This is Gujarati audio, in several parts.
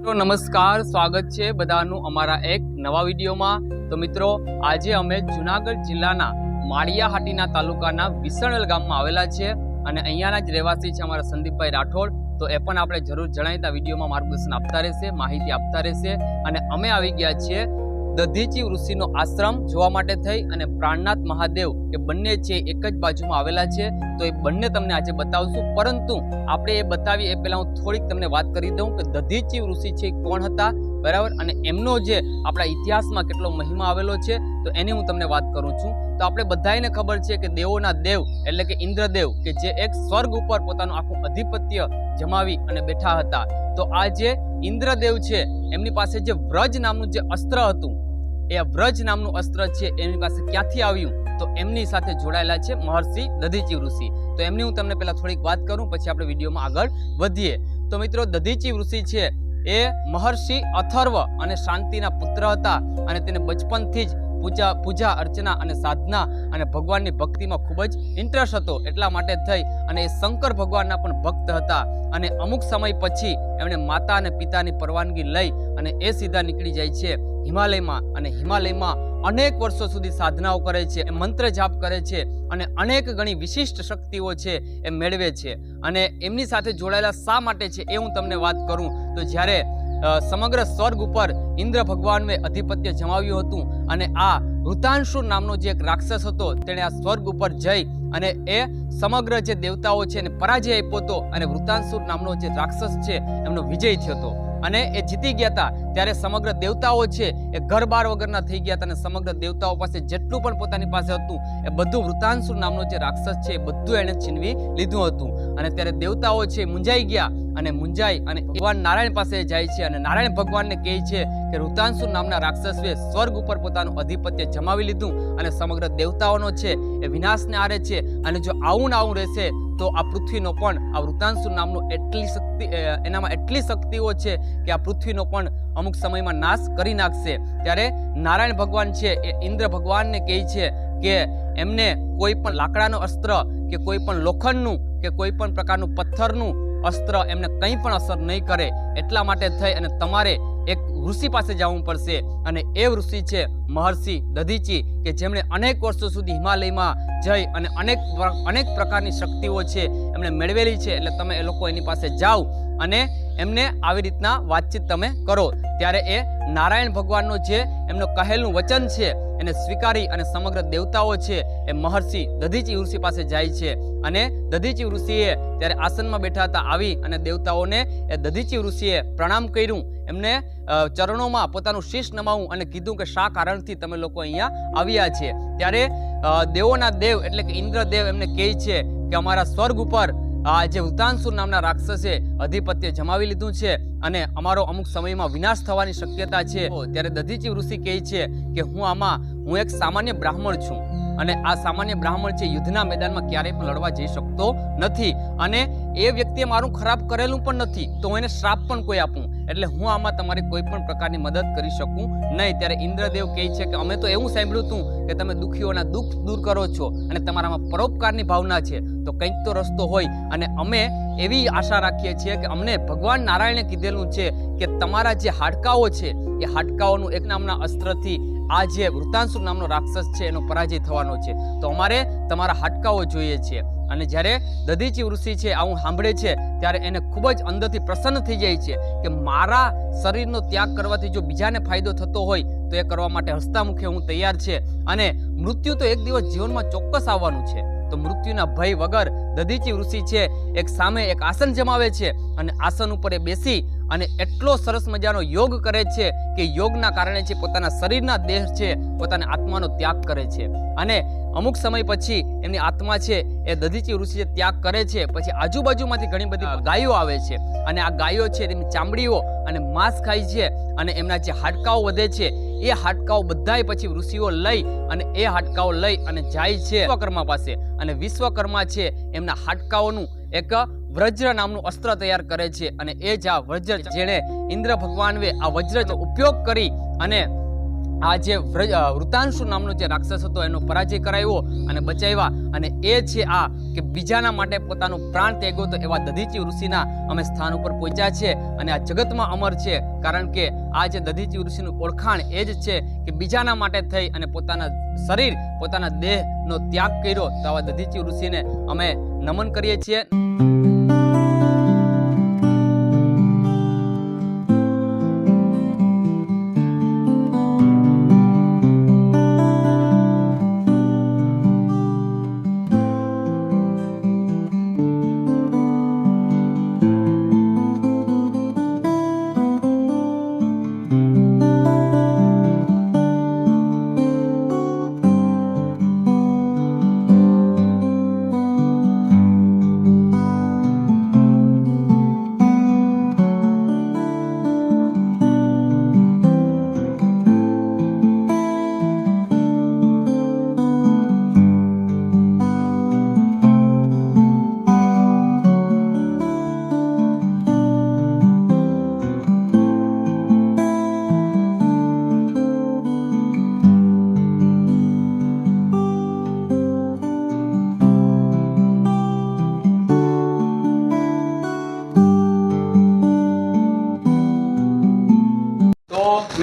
મિત્રો, નમસ્કાર, સ્વાગત છે બધાનું અમારા એક નવા વિડીયોમાં. તો મિત્રો, આજે અમે જુનાગઢ જિલ્લાના માળિયાહાટીના તાલુકાના વિસણલ ગામમાં આવેલા છે અને અહીંયાના જ રહેવાસી છે અમારા સંદીપભાઈ રાઠોડ. તો એ પણ આપણે જરૂર જણાવીતા વિડીયોમાં માર્ગદર્શન આપતા રહેશે, માહિતી આપતા રહેશે અને અમે આવી ગયા છીએ દધીચી ઋષિનો આશ્રમ જોવા માટે થઈ અને પ્રાણનાથ મહાદેવ એ બંને છે એક જ બાજુમાં આવેલા છે, તો એ બંને તમને આજે બતાવશું. પરંતુ આપણે એ બતાવી એ પહેલાં હું થોડીક તમને વાત કરી દઉં કે દધીચી ઋષિ છે કોણ હતા બરાબર? અને એમનો જે આપણા ઇતિહાસમાં કેટલો મહિમા આવેલો છે, તો એની હું તમને વાત કરું છું. તો આપણે બધાને ખબર છે કે દેવોના દેવ એટલે કે ઇન્દ્રદેવ, કે જે એક સ્વર્ગ ઉપર પોતાનું આખું અધિપત્ય જમાવી અને બેઠા હતા. તો આ જે ઇન્દ્રદેવ છે, એમની પાસે જે વ્રજ નામનું જે અસ્ત્ર હતું, એ વ્રજ નામનું અસ્ત્ર છે એમની પાસે ક્યાંથી આવ્યું? તો એમની સાથે જોડાયેલા છે મહર્ષિ દધીચી ઋષિ. તો એમની હું તમને પહેલાં થોડીક વાત કરું, પછી આપણે વિડીયોમાં આગળ વધીએ. તો મિત્રો, દધીચી ઋષિ છે એ મહર્ષિ અથર્વ અને શાંતિના પુત્ર હતા અને તેને બચપનથી જ પૂજા પૂજા, અર્ચના અને સાધના અને ભગવાનની ભક્તિમાં ખૂબ જ ઇન્ટરેસ્ટ હતો. એટલા માટે થઈ અને એ શંકર ભગવાનના પણ ભક્ત હતા. અને અમુક સમય પછી એમણે માતા અને પિતાની પરવાનગી લઈ અને એ સીધા નીકળી જાય છે હિમાલયમાં. અને હિમાલયમાં અનેક વર્ષો સુધી સાધનાઓ કરે છે, એ મંત્ર જાપ કરે છે અને અનેક ગણી વિશિષ્ટ શક્તિઓ છે એ મેળવે છે. અને એમની સાથે જોડાયેલા શા માટે છે એ હું તમને વાત કરું? તો જ્યારે સમગ્ર સ્વર્ગ ઉપર ઇન્દ્ર ભગવાનને અધિપત્ય જમાવ્યું હતું અને આ વૃતાંશુર નામનો જે એક રાક્ષસ હતો તેણે આ સ્વર્ગ ઉપર જઈ અને એ સમગ્ર જે દેવતાઓ છે એને પરાજય આપ્યો હતો અને વૃતાંશુર નામનો જે રાક્ષસ છે એમનો વિજય થયો હતો. અને એ જીતી ગયા હતા ત્યારે સમગ્ર દેવતાઓ છે એ ઘર બાર વગરના થઈ ગયા હતા અને સમગ્ર દેવતાઓ પાસે જેટલું પણ પોતાની પાસે હતું, એ બધું વૃતાંશુર નામનો જે રાક્ષસ છે એ બધું એણે છીનવી લીધું હતું. અને ત્યારે દેવતાઓ છે મુંજાઈ ગયા અને મુંજાઈ અને ભગવાન નારાયણ પાસે જાય છે અને નારાયણ ભગવાનને કહે છે કે ઋતાંશુ નામના રાક્ષસે સ્વર્ગ ઉપર પોતાનું અધિપત્ય જમાવી લીધું અને સમગ્ર દેવતાઓનો છે એ વિનાશને આરે છે અને જો આવું આવું રહેશે, તો આ પૃથ્વીનો પણ આ વૃતાંશુ નામનો એટલી શક્તિ એનામાં એટલી શક્તિઓ છે કે આ પૃથ્વીનો પણ અમુક સમયમાં નાશ કરી નાખશે. ત્યારે નારાયણ ભગવાન છે એ ઇન્દ્ર ભગવાનને કહે છે કે એમને કોઈ પણ લાકડાનો અસ્ત્ર કે કોઈ પણ લોખંડનું કે કોઈ પણ પ્રકારનું પથ્થરનું અસ્ત્ર એમને કંઈ પણ અસર નહીં કરે એટલા માટે થઈ અને તમારે એક ઋષિ પાસે જવું પડશે. અને એ ઋષિ છે મહર્ષિ દધીચી, કે જેમણે અનેક વર્ષો સુધી હિમાલયમાં જઈ અને અનેક અનેક પ્રકારની શક્તિઓ છે એમણે મેળવેલી છે. એટલે તમે એ લોકો એની પાસે જાઓ અને એમને આવી રીતના વાતચીત તમે કરો. ત્યારે એ નારાયણ ભગવાનનો જે એમનો કહેલું વચન છે, એને સ્વીકારી અને સમગ્ર દેવતાઓ છે, એ મહર્ષિ દધીચી ઋષિ પાસે જાય છે. અને દધીચી ઋષિએ ત્યારે આસનમાં બેઠા હતા આવી અને દેવતાઓને એ દધીચી ઋષિએ પ્રણામ કર્યું. એમને ચરણોમાં પોતાનું શીશ નમાવું અને કીધું કે શા કારણથી તમે લોકો અહીંયા આવ્યા છે? ત્યારે દેવોના દેવ એટલે કે ઇન્દ્રદેવ એમને કહે છે કે અમારા સ્વર્ગ ઉપર આ જે વૃતાંશુર નામના રાક્ષસે અધિપત્ય જમાવી લીધું છે અને અમારો અમુક સમયમાં વિનાશ થવાની શક્યતા છે. ત્યારે દધીચી ઋષિ કહે છે કે હું આમાં, હું એક સામાન્ય બ્રાહ્મણ છું અને આ સામાન્ય બ્રાહ્મણ છે યુદ્ધના મેદાનમાં ક્યારેય પણ લડવા જઈ શકતો નથી અને એ વ્યક્તિએ મારું ખરાબ કરેલું પણ નથી, તો હું એને શ્રાપ પણ કોઈ આપું. એટલે હું આમાં તમારી કોઈ પણ પ્રકારની મદદ કરી શકું નહીં. ત્યારે ઇન્દ્રદેવ કહે છે કે, અમે તો એવું સાંભળ્યું હતું કે તમે દુઃખીઓના દુઃખ દૂર કરો છો અને તમારામાં પરોપકારની ભાવના છે. તો કંઈક તો રસ્તો હોય અને અમે એવી આશા રાખીએ છીએ કે અમને ભગવાન નારાયણે કીધેલું છે કે તમારા જે હાડકાઓ છે, એ હાડકાઓનું એક નામના અસ્ત્રથી આ જે વૃતાંશુ નામનો રાક્ષસ છે, એનો પરાજય થવાનો છે. તો અમારે તમારા હાડકાઓ જોઈએ છે. અને જ્યારે દધીચી ઋષિ છે, આવું સાંભળે છે ત્યારે એને ખૂબ જ અંદરથી પ્રસન્ન થઈ જાય છે કે મારા શરીરનો ત્યાગ કરવાથી જો બીજાને ફાયદો થતો હોય તો એ કરવા માટે હસતા મુખે હું તૈયાર છે. અને મૃત્યુ તો એક દિવસ જીવનમાં ચોક્કસ આવવાનું છે. તો મૃત્યુના ભય વગર દધીચી ઋષિ છે, એક સામે એક આસન જમાવે છે અને આસન ઉપર એ બેસી અને એટલો સરસ મજાનો યોગ કરે છે કે યોગના કારણે છે પોતાના શરીરના દેહ છે પોતાના આત્માનો ત્યાગ કરે છે. અને અમુક સમય પછી એમની આત્મા છે એ દધીચી ઋષિ ત્યાગ કરે છે પછી આજુબાજુમાંથી ઘણી બધી ગાયો આવે છે. અને આ ગાયો છે તેમની ચામડીઓ અને માંસ ખાય છે અને એમના જે હાડકાઓ વધે છે એ હાડકાઓ બધાય પછી ઋષિઓ લઈ અને એ હાડકાઓ લઈ અને જાય છે વિશ્વકર્મા પાસે. અને વિશ્વકર્મા છે એમના હાડકાઓનું એક વજ્ર નામનું અસ્ત્ર તૈયાર કરે છે અને એ જ આ વજ્ર જેણે ઇન્દ્ર ભગવાનવે આ વજ્રનો ઉપયોગ કરી અને આ જે વૃતાંશુ નામનો જે રાક્ષસ હતો એનો પરાજય કરાવ્યો અને બચાવ્યા. અને એ છે આ કે બીજાના માટે પોતાનો પ્રાણ ત્યાગો તો એવા દધીચી ઋષિના અમે સ્થાન ઉપર પહોંચ્યા છે અને આ જગતમાં અમર છે. કારણ કે આ જે દધીચી ઋષિનું ઓળખાણ એ જ છે કે બીજાના માટે થઈ અને પોતાના શરીર, પોતાના દેહનો ત્યાગ કર્યો તો આવા દધીચી ઋષિને અમે નમન કરીએ છીએ.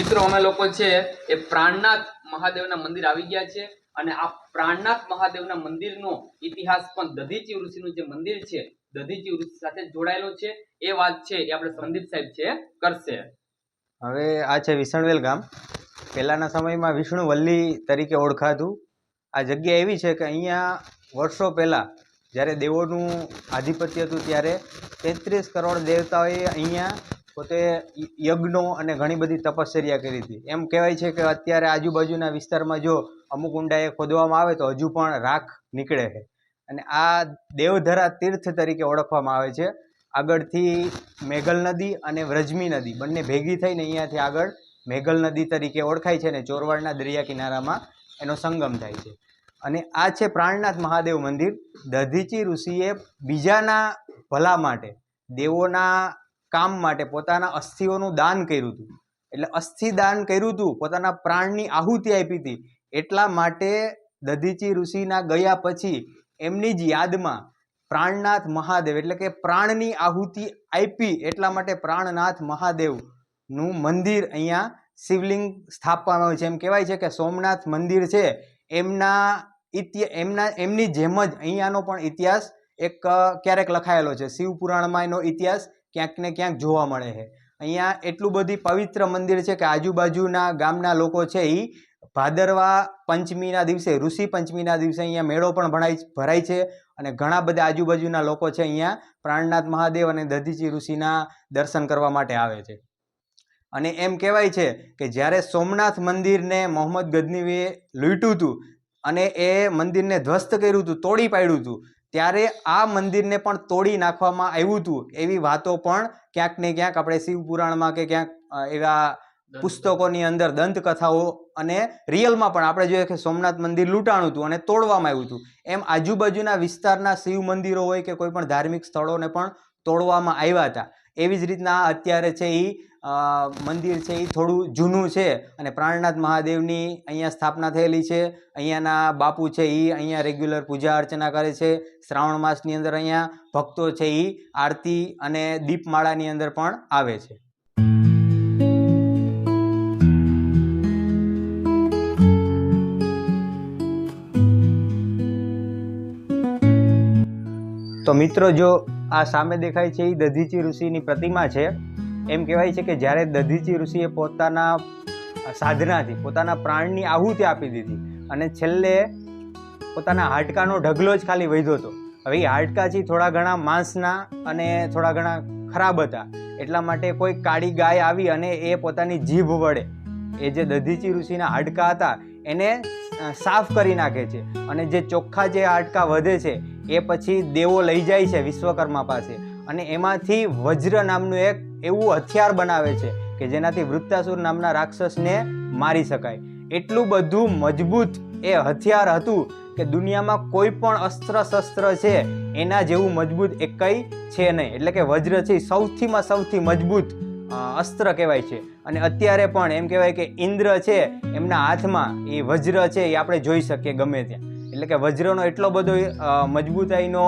મિત્રો, અમે લોકો છે એ પ્રાણનાથ મહાદેવના મંદિર આવી ગયા છે અને આ પ્રાણનાથ મહાદેવના મંદિરનો ઇતિહાસ પણ દધીચી ઋષિનું જે મંદિર છે, દધીચી ઋષિ સાથે જોડાયેલો છે. એ વાત છે એ આપણે સંદીપ સાહેબ છે, કરશે. હવે આ છે વિસણવેલ ગામ. પહેલાંના સમયમાં વિષ્ણુવલ્લી તરીકે ઓળખાતું. આ જગ્યા એવી છે કે અહીંયા વર્ષો પહેલાં જ્યારે દેવોનું આધિપત્ય હતું ત્યારે તેત્રીસ કરોડ દેવતાઓએ અહીંયા પોતે યજ્ઞો અને ઘણી બધી તપશ્ચર્યા કરી હતી. એમ કહેવાય છે કે અત્યારે આજુબાજુના વિસ્તારમાં જો અમુક ઊંડાએ ખોદવામાં આવે તો હજુ પણ રાખ નીકળે છે. અને આ દેવધરા તીર્થ તરીકે ઓળખવામાં આવે છે. આગળથી મેઘલ નદી અને વ્રજમી નદી, બંને ભેગી થઈને અહીંયાથી આગળ મેઘલ નદી તરીકે ઓળખાય છે અને ચોરવાડના દરિયા કિનારામાં એનો સંગમ થાય છે. અને આ છે પ્રાણનાથ મહાદેવ મંદિર. દધીચી ઋષિએ બીજાના ભલા માટે, દેવોના કામ માટે પોતાના અસ્થિઓનું દાન કર્યું હતું. એટલે અસ્થિ દાન કર્યું હતું, પોતાના પ્રાણની આહુતિ આપી હતી. એટલા માટે દધીચી ઋષિના ગયા પછી એમની જ યાદમાં પ્રાણનાથ મહાદેવ, એટલે કે પ્રાણની આહુતિ આપી એટલા માટે પ્રાણનાથ મહાદેવનું મંદિર અહીંયા શિવલિંગ સ્થાપવામાં આવ્યું છે. એમ કહેવાય છે કે સોમનાથ મંદિર છે. એમના એમના, એમની જેમ જ અહીંયાનો પણ ઇતિહાસ એક ક્યારેક લખાયેલો છે. શિવ પુરાણમાં એનો ઇતિહાસ ક્યાંક ને ક્યાંક જોવા મળે છે. અહીંયા એટલું બધી પવિત્ર મંદિર છે કે આજુબાજુના ગામના લોકો છે એ ભાદરવા પંચમીના દિવસે, ઋષિ પંચમીના દિવસે અહીંયા મેળો પણ ભણાય ભરાય છે અને ઘણા બધા આજુબાજુના લોકો છે અહીંયા પ્રાણનાથ મહાદેવ અને દધીજી ઋષિના દર્શન કરવા માટે આવે છે. અને એમ કહેવાય છે કે જ્યારે સોમનાથ મંદિરને મોહમ્મદ ગજનીએ લૂંટ્યું હતું અને એ મંદિરને ધ્વસ્ત કર્યું હતું, તોડી પાડ્યું હતું ત્યારે આ મંદિરને પણ તોડી નાખવામાં આવ્યું હતું. એવી વાતો પણ ક્યાંક ને ક્યાંક આપણે શિવપુરાણમાં કે ક્યાંક એવા પુસ્તકોની અંદર દંતકથાઓ અને રિયલમાં પણ આપણે જોઈએ કે સોમનાથ મંદિર લૂંટાણું હતું અને તોડવામાં આવ્યું હતું. એમ આજુબાજુના વિસ્તારના શિવ મંદિરો હોય કે કોઈ પણ ધાર્મિક સ્થળોને પણ તોડવામાં આવ્યા હતા. એવી જ રીતના અત્યારે છે એ મંદિર છે એ થોડું જૂનું છે અને પ્રાણનાથ મહાદેવની અહીંયા સ્થાપના થયેલી છે. અહીંયાના બાપુ છે એ અહીંયા રેગ્યુલર પૂજા અર્ચના કરે છે. શ્રાવણ માસની અંદર અહીંયા ભક્તો છે એ આરતી અને દીપમાળાની અંદર પણ આવે છે. તો મિત્રો જો આ સામે દેખાય છે એ દધીચી ઋષિની પ્રતિમા છે. એમ કહેવાય છે કે જ્યારે દધીચી ઋષિએ પોતાના સાધનાથી, પોતાના પ્રાણની આહુતિ આપી દીધી અને છેલ્લે પોતાના હાડકાનો ઢગલો જ ખાલી વધ્યો હતો. હવે એ હાડકાથી થોડા ઘણા માંસના અને થોડા ઘણા ખરાબ હતા. એટલા માટે કોઈ કાળી ગાય આવી અને એ પોતાની જીભ વડે, એ જે દધીચી ઋષિના હાડકા હતા, એને સાફ કરી નાખે છે. અને જે ચોખ્ખા જે હાડકા વધે છે એ પછી દેવો લઈ જાય છે વિશ્વકર્મા પાસે. અને એમાંથી વજ્ર નામનું એક એવું હથિયાર બનાવે છે કે જેનાથી વૃત્તાસુર નામના રાક્ષસને મારી શકાય. એટલું બધું મજબૂત એ હથિયાર હતું કે દુનિયામાં કોઈ પણ અસ્ત્ર શસ્ત્ર છે એના જેવું મજબૂત એકઈ છે નહીં. એટલે કે વજ્ર છે સૌથીમાં સૌથી મજબૂત અસ્ત્ર કહેવાય છે. અને અત્યારે પણ એમ કહેવાય કે ઇન્દ્ર છે એમના હાથમાં, એ વજ્ર છે એ આપણે જોઈ શકીએ ગમે ત્યાં. એટલે કે વજ્રનો એટલો બધો મજબૂતાઈનો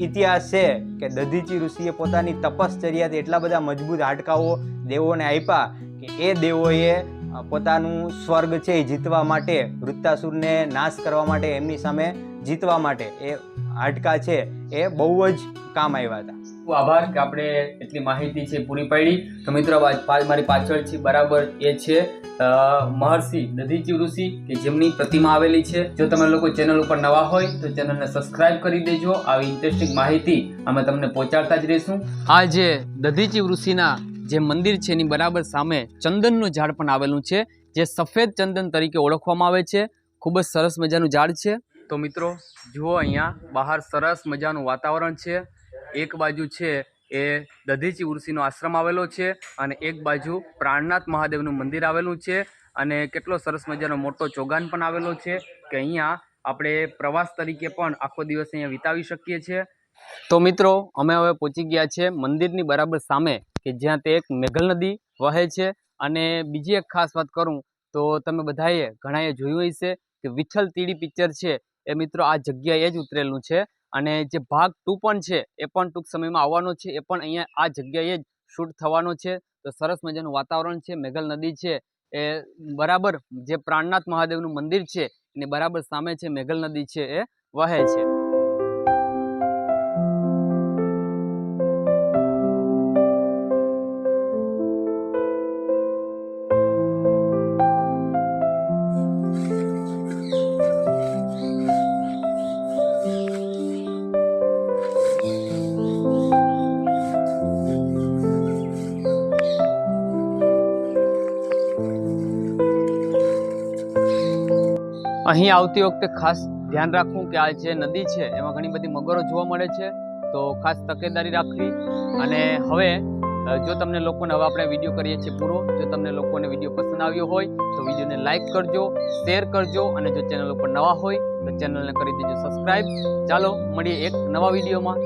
ઇતિહાસ છે કે દધીચી ઋષિએ પોતાની તપશ્ચર્યાથી એટલા બધા મજબૂત હાડકાઓ દેવોને આપ્યા કે એ દેવોએ પોતાનું સ્વર્ગ છે એ જીતવા માટે, વૃત્તાસુરને નાશ કરવા માટે, એમની સામે જીતવા માટે એ હાડકા છે એ બહુ જ કામ આવ્યા હતા. ખૂબ આભાર કે આપણે એટલી માહિતી છે પૂરી પાડી. તો મિત્રો મારી પાછળ છે, બરાબર એ છે મહર્ષિ દધીચી ઋષિ કે જેમની પ્રતિમા આવેલી છે. જો તમે લોકો ચેનલ ઉપર નવા હોય, તો ચેનલને સબસ્ક્રાઇબ કરી દેજો. આવી ઇન્ટરેસ્ટિંગ માહિતી અમે તમને પહોંચાડતા જ રહીશું. આ જે દધીચી ઋષિના જે મંદિર છે, એની બરાબર સામે ચંદનનું ઝાડ પણ આવેલું છે, જે સફેદ ચંદન તરીકે ઓળખવામાં આવે છે. ખૂબ જ સરસ મજાનું ઝાડ છે. તો મિત્રો, જુઓ અહીંયા બહાર સરસ મજાનું વાતાવરણ છે. એક બાજુ છે એ દધીચી ઋષિનો આશ્રમ આવેલો છે અને એક બાજુ પ્રાણનાથ મહાદેવનું મંદિર આવેલું છે અને કેટલો સરસ મજાનો મોટો ચોગાન પણ આવેલો છે કે અહીંયા આપણે પ્રવાસ તરીકે પણ આખો દિવસ અહીંયા વિતાવી શકીએ છીએ. તો મિત્રો, અમે હવે પહોંચી ગયા છે મંદિરની બરાબર સામે, કે જ્યાં તે એક મેઘલ નદી વહે છે. અને બીજી એક ખાસ વાત કરું તો તમે બધાએ ઘણાએ જોયું હશે કે વિઠ્ઠલ તીડી પિક્ચર છે. એ મિત્રો આ જગ્યાએ જ ઉતરેલું છે. અને જે ભાગ ટુ પણ છે, એ પણ ટૂંક સમયમાં આવવાનો છે. એ પણ અહીંયા આ જગ્યાએ જ શૂટ થવાનો છે. તો સરસ મજાનું વાતાવરણ છે. મેઘલ નદી છે. એ બરાબર જે પ્રાણનાથ મહાદેવનું મંદિર છે, એની બરાબર સામે છે મેઘલ નદી છે. એ વહે છે. અહીં આવતી વખતે ખાસ ધ્યાન રાખવું કે આ જે નદી છે, એમાં ઘણી બધી મગરો જોવા મળે છે. તો ખાસ તકેદારી રાખવી. અને હવે જો તમને લોકોને હવે આપણે વીડિયો કરીએ છીએ પૂરો, જો તમને લોકોને વીડિયો પસંદ આવ્યો હોય, તો વિડીયોને લાઈક કરજો શેર કરજો, અને જો ચેનલ ઉપર નવા હોય, તો ચેનલને કરી દેજો સબસ્ક્રાઈબ ચાલો, મળીએ એક નવા વિડીયોમાં